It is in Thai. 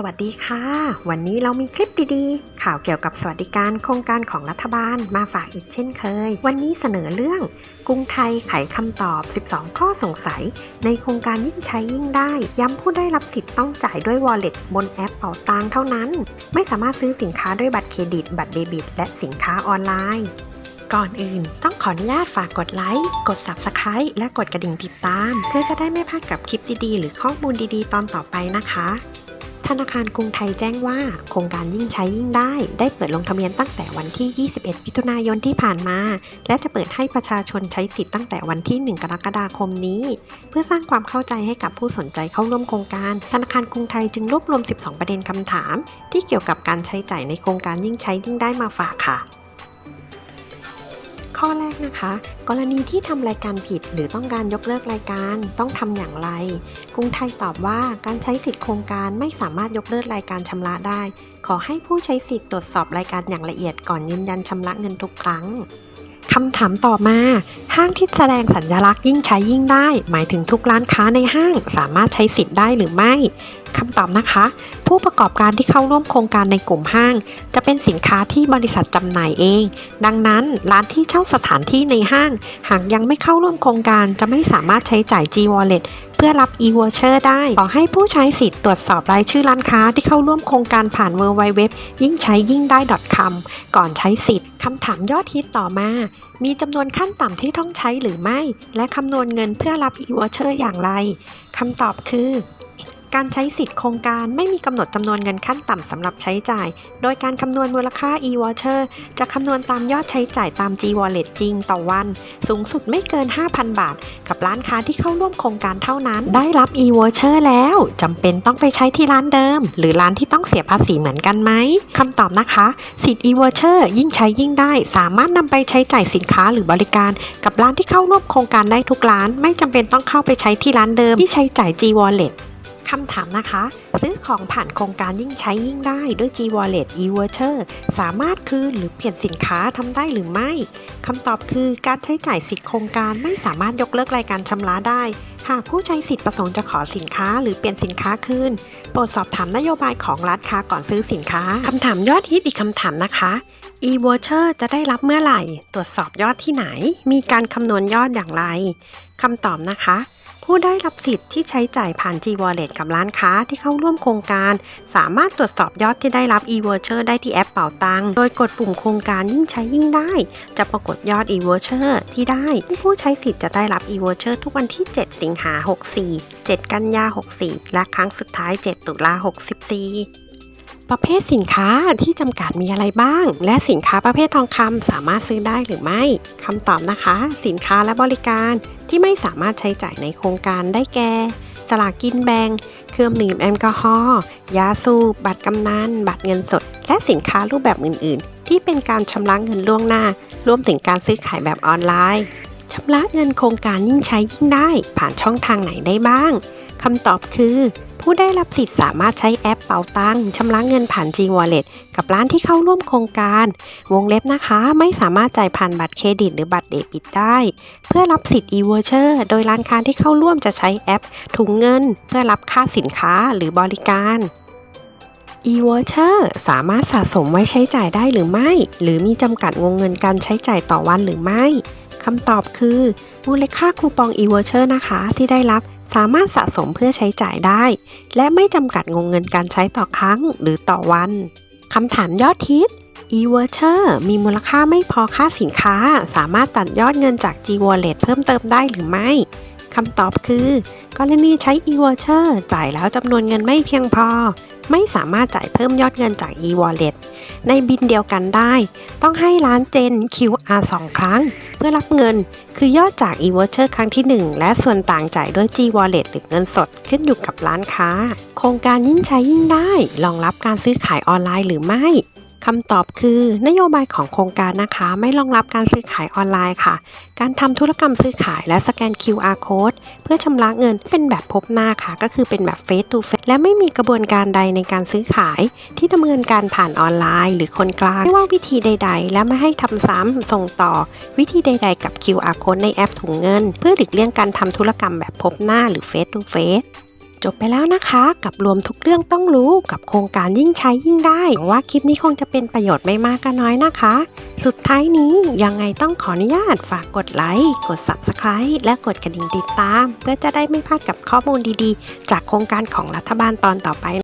สวัสดีค่ะ วันนี้เรามีคลิปดีๆ ข่าวเกี่ยวกับสวัสดิการโครงการของรัฐบาลมาฝากอีกเช่นเคย วันนี้เสนอเรื่อง กรุงไทยไขคำตอบ 12 ข้อสงสัย ในโครงการยิ่งใช้ยิ่งได้ ย้ำผู้ได้รับสิทธิ์ต้องจ่ายด้วย Wallet บนแอปเป๋าตังเท่านั้น ไม่สามารถซื้อสินค้าด้วยบัตรเครดิต บัตรเดบิต และสินค้าออนไลน์ก่อนอื่น ต้องขออนุญาตฝากกดไลค์ กด Subscribe และกดกระดิ่งติดตาม เพื่อจะได้ไม่พลาดกับคลิปดีๆ หรือข้อมูลดีๆ ตอนต่อไปนะคะ ธนาคารกรุงไทยแจ้งว่า โครงการยิ่งใช้ยิ่งได้ ได้เปิดลงทะเบียนตั้งแต่วันที่ 21 มิถุนายนที่ผ่านมา และจะเปิดให้ประชาชนใช้สิทธิ์ตั้งแต่วันที่ 1 กรกฎาคมนี้ เพื่อสร้างความเข้าใจให้กับผู้สนใจเข้าร่วมโครงการ ธนาคารกรุงไทยจึงรวบรวม 12 ประเด็นคำถาม ที่เกี่ยวกับการใช้จ่ายในโครงการยิ่งใช้ยิ่งได้มาฝากค่ะ ข้อแรกนะคะ กรณีที่ทำรายการผิดหรือต้องการยกเลิกรายการต้องทำอย่างไร กรุงไทยตอบว่าการใช้สิทธิโครงการไม่สามารถยกเลิกรายการชำระได้ ขอให้ผู้ใช้สิทธิ์ตรวจสอบรายการอย่างละเอียดก่อนยืนยันชำระเงินทุกครั้งคำถามต่อมา ห้างที่แสดงสัญลักษณ์ยิ่งใช้ยิ่งได้ หมายถึงทุกร้านค้าในห้างสามารถใช้สิทธิ์ได้หรือไม่คำตอบนะคะ ผู้ประกอบการที่เข้าร่วมโครงการในกลุ่มห้าง จะเป็นสินค้าที่บริษัทจำหน่ายเอง ดังนั้นร้านที่เช่าสถานที่ในห้าง หากยังไม่เข้าร่วมโครงการจะไม่สามารถใช้จ่าย G-Wallet เพื่อรับ e-voucher ได้ ขอให้ผู้ใช้สิทธิ์ตรวจสอบรายชื่อร้านค้าที่เข้าร่วมโครงการผ่าน w w w ยิ่งใช้ยิ่งได้ .com ก่อนใช้สิทธิ์ คำถามยอดฮิตต่อมา มีจำนวนขั้นต่ำที่ต้องใช้หรือไม่ และคำนวณเงินเพื่อรับ e-voucher อย่างไร คำตอบคือ การใช้สิทธิ์โครงการไม่มีกำหนดจำนวนเงินขั้นต่ำสำหรับใช้จ่าย โดยการคำนวณมูลค่า e-voucher จะคำนวณตามยอดใช้จ่ายตาม G-Wallet จริงต่อวัน สูงสุดไม่เกิน 5,000 บาท กับร้านค้าที่เข้าร่วมโครงการเท่านั้น ได้รับ e-voucher แล้วจำเป็นต้องไปใช้ที่ร้านเดิม หรือร้านที่ต้องเสียภาษีเหมือนกันไหมคำตอบนะคะ สิทธิ e-voucher ยิ่งใช้ยิ่งได้ สามารถนำไปใช้จ่ายสินค้าหรือบริการ กับร้านที่เข้าร่วมโครงการได้ทุกร้าน ไม่จำเป็นต้องเข้าไปใช้ที่ร้านเดิมที่ใช้จ่าย G-Wallet คำถามนะคะ ซื้อของผ่านโครงการยิ่งใช้ยิ่งได้ด้วย G-Wallet e-voucher สามารถคืนหรือเปลี่ยนสินค้าทำได้หรือไม่คำตอบคือการใช้จ่ายสิทธิโครงการไม่สามารถยกเลิกรายการชำระได้ หากผู้ใช้สิทธิประสงค์จะขอสินค้าหรือเปลี่ยนสินค้าคืนโปรดสอบถามนโยบายของร้านค้าก่อนซื้อสินค้าคำถามยอดฮิตอีกคำถามนะคะ e-voucher จะได้รับเมื่อไหร่ ตรวจสอบยอดที่ไหน มีการคำนวณยอดอย่างไรคำตอบนะคะ ผู้ได้รับสิทธิ์ที่ใช้จ่ายผ่าน G-Wallet กับร้านค้าที่เข้าร่วมโครงการ สามารถตรวจสอบยอดที่ได้รับ e-voucher ได้ที่แอปเป่าตัง โดยกดปุ่มโครงการยิ่งใช้ยิ่งได้ จะปรากฏยอด e-voucher ที่ได้ ผู้ใช้สิทธิ์จะได้รับ e-voucher ทุกวันที่ 7 สิงหา64 7 กันยา64 และครั้งสุดท้าย 7 ตุลา64 ประเภทสินค้าที่จำกัดมีอะไรบ้าง และสินค้าประเภททองคำสามารถซื้อได้หรือไม่คำตอบนะคะ สินค้าและบริการที่ไม่สามารถใช้จ่ายในโครงการได้แก่สลากกินแบ่งเครื่องดื่มแอลกอฮอล์ยาสูบบัตรกำนันบัตรเงินสด และสินค้ารูปแบบอื่น ๆ ที่เป็นการชำระเงินล่วงหน้า รวมถึงการซื้อขายแบบออนไลน์ชำระเงินโครงการยิ่งใช้ยิ่งได้ ผ่านช่องทางไหนได้บ้าง คำตอบคือ ผู้ได้รับสิทธิ์สามารถใช้แอปเป๋าตังค์ชำระเงินผ่าน G-Wallet กับร้านที่เข้าร่วมโครงการ วงเล็บนะคะไม่สามารถจ่ายผ่านบัตรเครดิตหรือบัตรเดบิตได้ เพื่อรับสิทธิ์ e-voucher โดยร้านค้าที่เข้าร่วมจะใช้แอป ถุงเงิน เพื่อรับค่าสินค้าหรือบริการ e-voucher สามารถสะสมไว้ใช้จ่ายได้หรือไม่ หรือมีจำกัดวงเงินการใช้จ่ายต่อวันหรือไม่คำตอบคือมูลค่าคูปอง e-voucher นะคะ ที่ได้รับ สามารถสะสมเพื่อใช้จ่ายได้ และไม่จำกัดงงเงินการใช้ต่อครั้งหรือต่อวันคำถามยอดฮิต e-voucher มีมูลค่าไม่พอค่าสินค้า สามารถตัดยอดเงินจาก G-Wallet เพิ่มเติมได้หรือไม่ คำตอบคือ กรณีใช้ e-voucher จ่ายแล้วจำนวนเงินไม่เพียงพอ ไม่สามารถจ่ายเพิ่มยอดเงินจาก e-wallet ในบินเดียวกันได้ ต้องให้ร้านเจน QR 2 ครั้ง เพื่อรับเงิน คือยอดจาก e-voucher ครั้งที่ 1 และส่วนต่างจ่ายด้วย G-Wallet หรือเงินสดขึ้นอยู่กับร้านค้า โครงการยิ่งใช้ยิ่งได้รองรับการซื้อขายออนไลน์หรือไม่ คำตอบคือนโยบายของโครงการนะคะ ไม่รองรับการซื้อขายออนไลน์ค่ะ การทำธุรกรรมซื้อขายและสแกน QR code เพื่อชำระเงินเป็นแบบพบหน้าค่ะ ก็คือเป็นแบบ face to face และไม่มีกระบวนการใดในการซื้อขายที่ดำเนินการผ่านออนไลน์ หรือคนกลางไม่ว่าวิธีใด ๆ และไม่ให้ทำซ้ำส่งต่อ วิธีใด ๆ กับ QR code ในแอปถุงเงิน เพื่อหลีกเลี่ยงการทำธุรกรรมแบบพบหน้าหรือ face to face จบไปแล้วนะคะ กับรวมทุกเรื่องต้องรู้กับโครงการยิ่งใช้ยิ่งได้หวังว่าคลิปนี้คงจะเป็นประโยชน์ไม่มากก็น้อยนะคะ สุดท้ายนี้ยังไงต้องขออนุญาตฝากกดไลค์กด Subscribe และกดกระดิ่งติดตาม เพื่อจะได้ไม่พลาดกับข้อมูลดีๆ จากโครงการของรัฐบาลตอนต่อไป